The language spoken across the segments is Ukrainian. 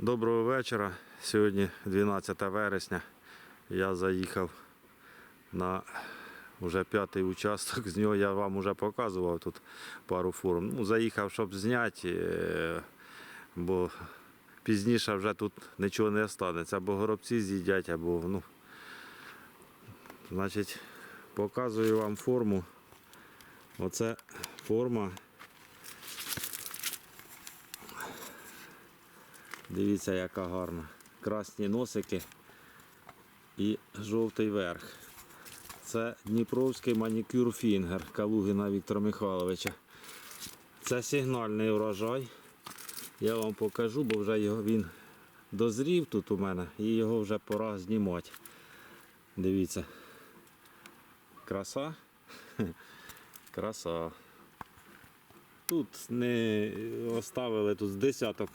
Доброго вечора. Сьогодні 12 вересня. Я заїхав на вже п'ятий участок. З нього я вам вже показував тут пару форм. Ну, заїхав, щоб зняти, е, бо пізніше вже тут нічого не останеться. Або горобці з'їдять, або ну. Значить, показую вам форму. Оце форма. Дивіться, яка гарна. Красні носики і жовтий верх. Це Дніпровський манікюр Фінгер Калугіна Віктора Михайловича. Це сигнальний урожай. Я вам покажу, бо вже його, він дозрів тут у мене і його вже пора знімати. Дивіться. Краса. Краса. Тут не оставили тут десяток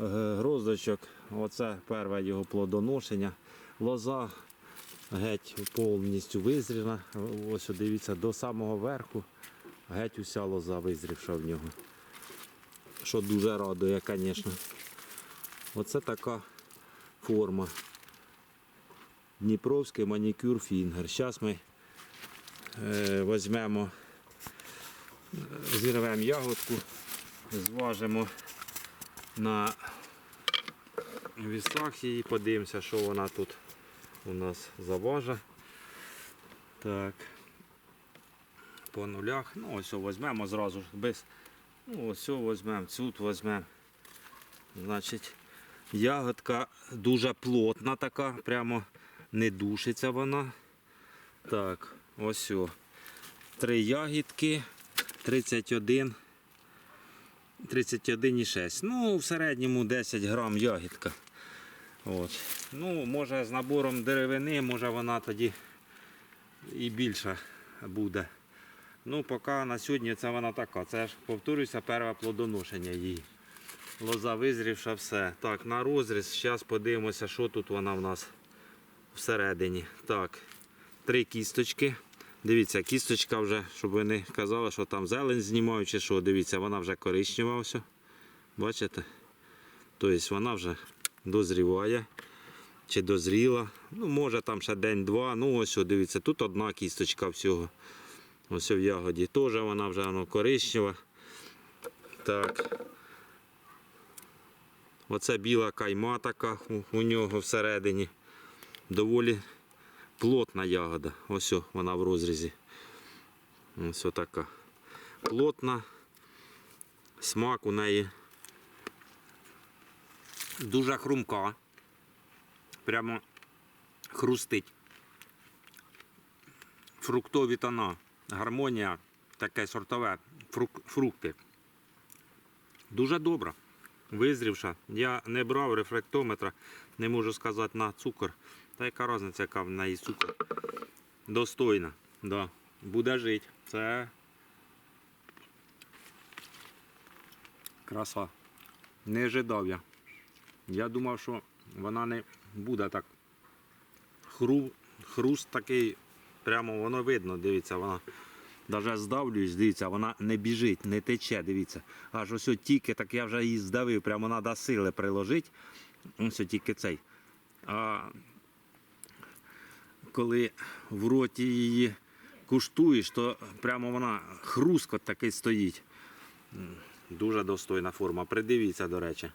гроздочок. Оце перше його плодоношення. Лоза геть повністю визріна. Ось дивіться, до самого верху геть уся лоза визрівша в нього. Що дуже радує, звісно. Оце така форма. Дніпровський манікюр фінгер. Зараз ми е, візьмемо, зірвемо ягодку, зважимо на вісах її, подивимося, що вона тут у нас заважа. Так. По нулях. Ну, ось візьмемо зразу без. Ну, ось візьмемо, тут візьмемо. Значить, ягодка дуже плотна така, прямо не душиться вона. Так, ось. Три ягідки, 31. 31,6. Ну, в середньому 10 грам ягідка. От. Ну, може з набором деревини, може вона тоді і більша буде. Ну, поки на сьогодні це вона така. Це ж повторюся, перше плодоношення її. Лоза визрівша, все. Так, на розріз. Зараз подивимося, що тут вона в нас всередині. Так, три кісточки. Дивіться, кісточка вже, щоб ви не казали, що там зелень знімають чи що. Дивіться, вона вже коричнева. Бачите? Тобто вона вже дозріває. Чи дозріла. Ну, може там ще день-два. Ну ось, дивіться, тут одна кісточка всього. Ось в ягоді. Теж вона вже воно коричнева. Так. Оце біла кайма така у нього всередині. Доволі плотна ягода. Ось вона в розрізі. Ось така. Плотна. Смак у неї дуже хрумка. Прямо хрустить. Фруктові тона. Гармонія, таке сортове, фрук- фрукти. Дуже добра. Визрівша. Я не брав рефлектометра, не можу сказати на цукор. Та яка різниця, яка в неї цукор. Достойна. Да. Буде жити. Це краса. Не ожидав я. Я думав, що вона не буде так. Хру, хруст такий, прямо воно видно, дивіться, вона. Навіть здавлююсь, дивіться, вона не біжить, не тече, дивіться. Аж ось тільки, так я вже її здавив, прямо треба сили приложити. Ось тільки цей. А коли в роті її куштуєш, то прямо вона хрускот такий стоїть. Дуже достойна форма. Придивіться, до речі.